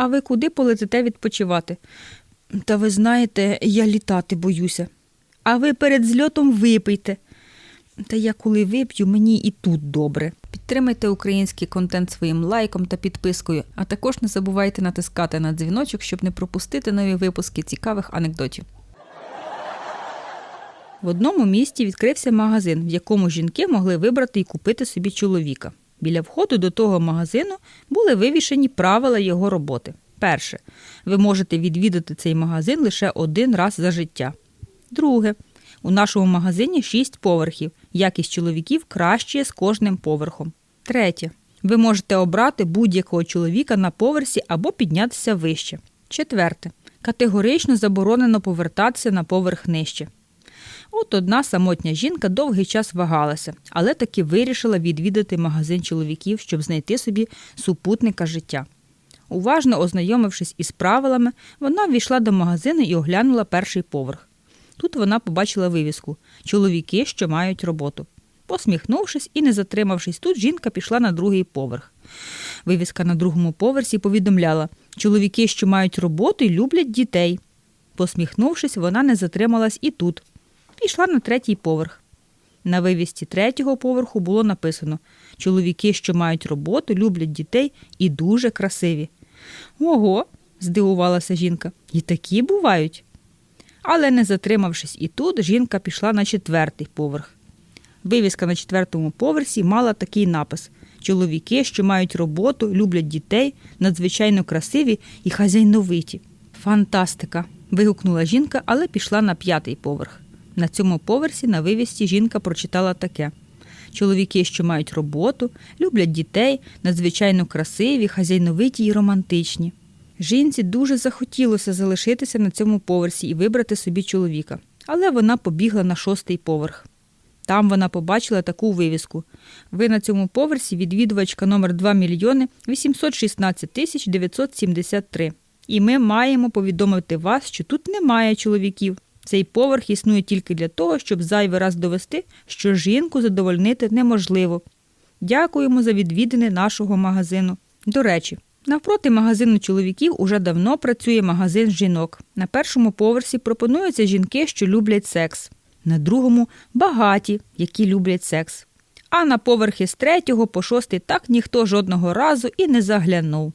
А ви куди полетите відпочивати? Та ви знаєте, я літати боюся. А ви перед зльотом випийте. Та я коли вип'ю, мені і тут добре. Підтримайте український контент своїм лайком та підпискою, а також не забувайте натискати на дзвіночок, щоб не пропустити нові випуски цікавих анекдотів. В одному місті відкрився магазин, в якому жінки могли вибрати і купити собі чоловіка. Біля входу до того магазину були вивішені правила його роботи. Перше, ви можете відвідати цей магазин лише один раз за життя. Друге, у нашому магазині шість поверхів. Якість чоловіків краще з кожним поверхом. Третє. Ви можете обрати будь-якого чоловіка на поверсі або піднятися вище. Четверте. Категорично заборонено повертатися на поверх нижче. От одна самотня жінка довгий час вагалася, але таки вирішила відвідати магазин чоловіків, щоб знайти собі супутника життя. Уважно ознайомившись із правилами, вона ввійшла до магазину і оглянула перший поверх. Тут вона побачила вивіску Чоловіки, що мають роботу. Посміхнувшись і не затримавшись тут, жінка пішла на другий поверх. Вивіска на другому поверсі повідомляла Чоловіки, що мають роботу люблять дітей. Посміхнувшись, вона не затрималась і тут. Пішла на третій поверх. На вивісці третього поверху було написано Чоловіки, що мають роботу, люблять дітей і дуже красиві. Ого, здивувалася жінка, і такі бувають. Але не затримавшись і тут, жінка пішла на четвертий поверх. Вивіска на четвертому поверсі мала такий напис: Чоловіки, що мають роботу, люблять дітей, надзвичайно красиві і хазяйновиті. Фантастика! вигукнула жінка, але пішла на п'ятий поверх. На цьому поверсі на вивісці жінка прочитала таке: Чоловіки, що мають роботу, люблять дітей, надзвичайно красиві, хазяйновиті і романтичні. Жінці дуже захотілося залишитися на цьому поверсі і вибрати собі чоловіка, але вона побігла на шостий поверх. Там вона побачила таку вивіску. Ви на цьому поверсі відвідувачка номер 2 мільйони 816 тисяч 973. І ми маємо повідомити вас, що тут немає чоловіків. Цей поверх існує тільки для того, щоб зайвий раз довести, що жінку задовольнити неможливо. Дякуємо за відвідини нашого магазину. До речі, навпроти магазину чоловіків уже давно працює магазин жінок. На першому поверсі пропонуються жінки, що люблять секс, на другому багаті, які люблять секс. А на поверхи з третього по шостий так ніхто жодного разу і не заглянув.